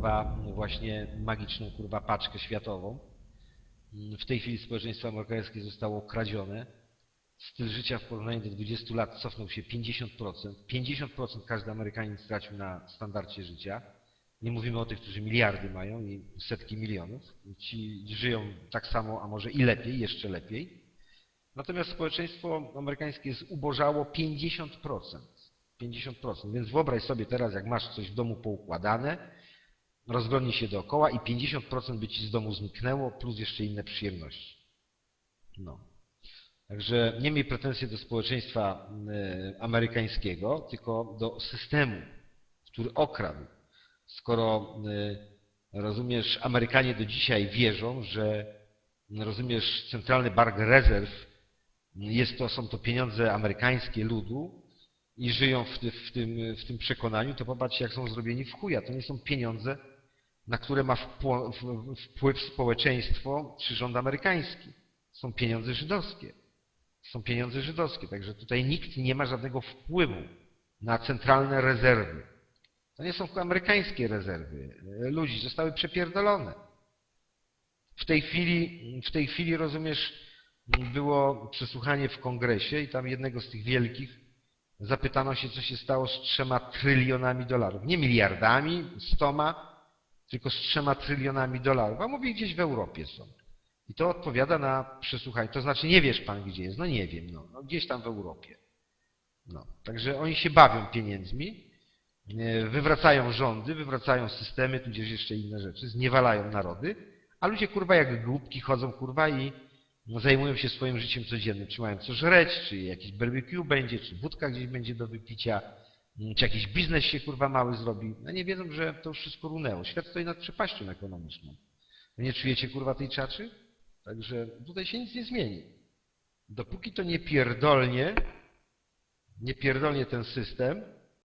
kurwa właśnie magiczną kurwa paczkę światową. W tej chwili społeczeństwo amerykańskie zostało kradzione. Styl życia w porównaniu do 20 lat cofnął się 50%. 50% każdy Amerykanin stracił na standardzie życia. Nie mówimy o tych, którzy miliardy mają i setki milionów. Ci żyją tak samo, a może i lepiej, jeszcze lepiej. Natomiast społeczeństwo amerykańskie zubożało 50%. 50%. Więc wyobraź sobie teraz, jak masz coś w domu poukładane, rozglądnij się dookoła i 50% by ci z domu zniknęło, plus jeszcze inne przyjemności. No. Także nie miej pretensji do społeczeństwa y, amerykańskiego, tylko do systemu, który okradł. Skoro, y, rozumiesz, Amerykanie do dzisiaj wierzą, że, rozumiesz, Centralny Bank Rezerw jest to, są to pieniądze amerykańskie ludu i żyją w, w, tym, w tym przekonaniu, to popatrzcie, jak są zrobieni w chuja. To nie są pieniądze, na które ma wpływ społeczeństwo czy rząd amerykański. Są pieniądze żydowskie. Są pieniądze żydowskie, także tutaj nikt nie ma żadnego wpływu na centralne rezerwy. To nie są amerykańskie rezerwy ludzi, zostały przepierdolone. W tej chwili, w tej chwili rozumiesz, było przesłuchanie w kongresie i tam jednego z tych wielkich zapytano się, co się stało z trzema trylionami dolarów. Nie miliardami, stoma, tylko z trzema trylionami dolarów. A mówi, gdzieś w Europie są. I to odpowiada na przesłuchanie. To znaczy, nie wiesz pan, gdzie jest. No nie wiem, no, no gdzieś tam w Europie. No. Także oni się bawią pieniędzmi, e, wywracają rządy, wywracają systemy, tudzież jeszcze inne rzeczy, zniewalają narody, a ludzie kurwa jak głupki chodzą kurwa i no, zajmują się swoim życiem codziennym, czy mają co żreć, czy jakiś barbecue będzie, czy wódka gdzieś będzie do wypicia, czy jakiś biznes się kurwa mały zrobi. No nie wiedzą, że to już wszystko runęło. Świat stoi nad przepaścią ekonomiczną. Nie czujecie kurwa tej czaczy? Także tutaj się nic nie zmieni. Dopóki to nie pierdolnie, nie pierdolnie ten system,